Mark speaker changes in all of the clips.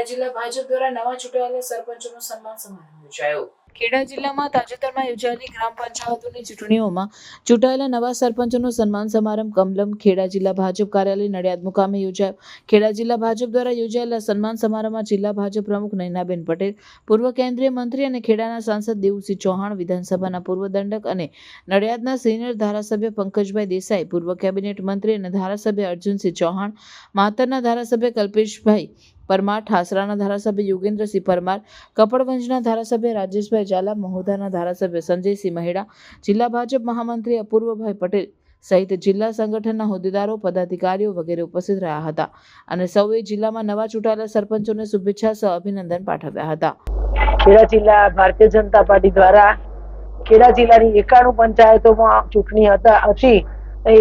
Speaker 1: ખેડા જિલ્લા ભાજપ દ્વારા નવા ચૂંટાયેલા સરપંચોનો સન્માન સમારંભ યોજાયો. ખેડા જિલ્લામાં તાજેતરમાં યોજાયેલી ગ્રામ પંચાયતોની ચૂંટણીઓમાં ચૂંટાયેલા નવા સરપંચોનો સન્માન સમારંભ કમલમ ખેડા જિલ્લા ભાજપ કાર્યાલય નડિયાદ મુકામે યોજાયો. ખેડા જિલ્લા ભાજપ દ્વારા યોજાયેલા સન્માન સમારંભમાં જિલ્લા ભાજપ પ્રમુખ નયનાબેન પટેલ, પૂર્વ કેન્દ્રીય મંત્રી અને ખેડાના સાંસદ દેવુસિંહ ચૌહાણ, વિધાનસભાના પૂર્વ દંડક અને નડિયાદના સિનિયર ધારાસભ્ય પંકજભાઈ દેસાઈ, પૂર્વ કેબિનેટ મંત્રી અને ધારાસભ્ય અર્જુનસિંહ ચૌહાણ, માતરના ધારાસભ્ય કલ્પેશભાઈ પરમાર, ઠાસરાના ધારાસભ્ય યોગેન્દ્રસિંહ પરમાર, કપડવંજના ધારાસભ્ય રાજેશભાઈ ઝાલા મહુધાના ધારાસભ્ય સંજયસિંહ મહેડા, જિલ્લા ભાજપ મહામંત્રી અપૂર્વભાઈ પટેલ સહિત જિલ્લા સંગઠનના હોદ્દેદારો, પદાધિકારીઓ વગેરે ઉપસ્થિત રહ્યા હતા અને સૌએ જિલ્લામાં નવા ચૂંટાયેલા સરપંચોને શુભેચ્છા સહ અભિનંદન પાઠવ્યા હતા.
Speaker 2: ખેડા જિલ્લા ભારતીય જનતા પાર્ટી દ્વારા ખેડા જિલ્લાની એકાણું પંચાયતોમાં ચૂંટણી હતા. હતી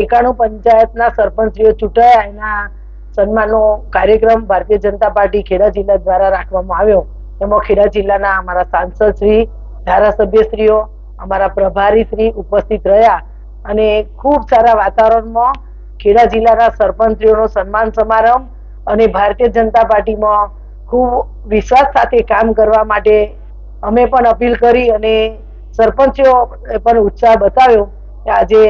Speaker 2: એકાણું પંચાયતના સરપંચીઓ ચૂંટાયા. એના સન્માનનો કાર્યક્રમ ભારતીય જનતા પાર્ટી ખેડા જિલ્લા દ્વારા રાખવામાં આવ્યો. એમાં ખેડા જિલ્લાના અમારા સાંસદ શ્રી ધારાસભ્યશ્રીઓ અમારા પ્રભારી શ્રી ઉપસ્થિત રહ્યા અને ખૂબ સારા વાતાવરણમાં ખેડા જિલ્લાના સરપંચીઓનો સન્માન સમારંભ અને ભારતીય જનતા પાર્ટીમાં ખૂબ વિશ્વાસ સાથે કામ કરવા માટે અમે પણ અપીલ કરી અને સરપંચો પણ ઉત્સાહ બતાવ્યો કે આજે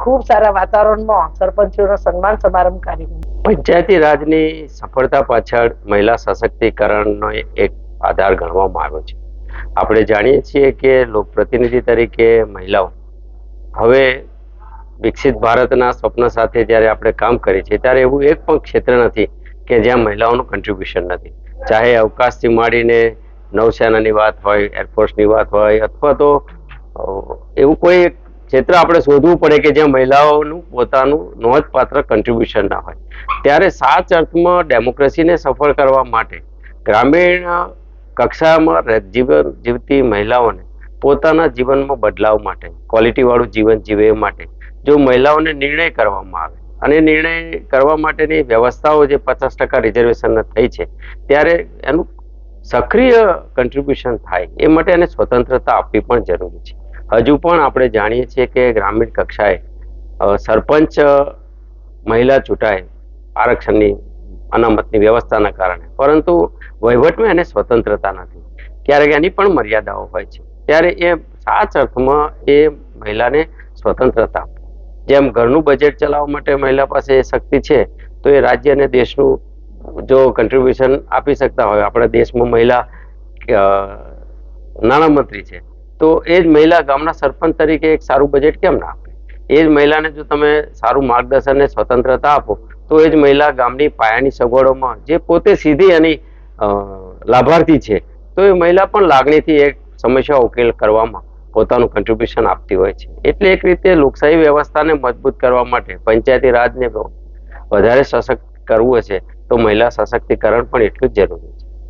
Speaker 2: ખૂબ સારા વાતાવરણમાં સરપંચોનો સન્માન સમારંભ કાર્યક્રમ
Speaker 3: પંચાયતી રાજની સફળતા પાછળ મહિલા સશક્તિકરણનો એક આધાર ગણવામાં આવ્યો છે. આપણે જાણીએ છીએ કે લોકપ્રતિનિધિ તરીકે મહિલાઓ હવે વિકસિત ભારતના સ્વપ્ન સાથે જ્યારે આપણે કામ કરીએ છીએ, ત્યારે એવું એક પણ ક્ષેત્ર નથી કે જ્યાં મહિલાઓનું કન્ટ્રીબ્યુશન નથી. ચાહે અવકાશથી માંડીને નૌસેનાની વાત હોય એરફોર્સની વાત હોય, અથવા તો એવું કોઈ એક ક્ષેત્ર આપણે શોધવું પડે કે જ્યાં મહિલાઓનું પોતાનું નોંધપાત્ર કન્ટ્રીબ્યુશન ના હોય. ત્યારે સાચ અર્થમાં ડેમોક્રેસીને સફળ કરવા માટે ગ્રામીણ કક્ષામાં જીવન જીવતી મહિલાઓને પોતાના જીવનમાં બદલાવ માટે ક્વોલિટીવાળું જીવન જીવે માટે જો મહિલાઓને નિર્ણય કરવામાં આવે અને નિર્ણય કરવા માટેની વ્યવસ્થાઓ જે પચાસ ટકા રિઝર્વેશન થઈ છે, ત્યારે એનું સક્રિય કન્ટ્રીબ્યુશન થાય એ માટે એને સ્વતંત્રતા આપવી પણ જરૂરી છે. હજુ પણ આપણે જાણીએ છીએ કે ગ્રામીણ કક્ષાએ સરપંચ મહિલા ચૂંટાય આરક્ષણની અનામતની વ્યવસ્થાના કારણે. પરંતુ વહીવટમાં એને સ્વતંત્રતા નથી. ક્યારેક એની પણ મર્યાદાઓ હોય છે. ત્યારે એ સાચ અર્થમાં એ મહિલાને સ્વતંત્રતા જેમ ઘરનું બજેટ ચલાવવા માટે મહિલા પાસે એ શક્તિ છે, તો એ રાજ્ય અને દેશનું જો કન્ટ્રીબ્યુશન આપી શકતા હોય, આપણા દેશમાં મહિલા નાણામંત્રી છે તો એ જ મહિલા ગામના સરપંચ તરીકે એક સારું બજેટ કેમ ના આપે? એ જ મહિલાને જો તમે સારું માર્ગદર્શન ને સ્વતંત્રતા આપો, તો એ જ મહિલા ગામની પાયાની સગવડોમાં જે પોતે સીધી એની લાભાર્થી છે, તો એ મહિલા પણ લાગણીથી એક સમસ્યા ઉકેલ કરવામાં પોતાનું કન્ટ્રીબ્યુશન આપતી હોય છે. એટલે એક રીતે લોકશાહી વ્યવસ્થાને મજબૂત કરવા માટે પંચાયતી રાજને વધારે સશક્ત કરવું હશે, તો મહિલા સશક્તિકરણ પણ એટલું જ જરૂરી છે.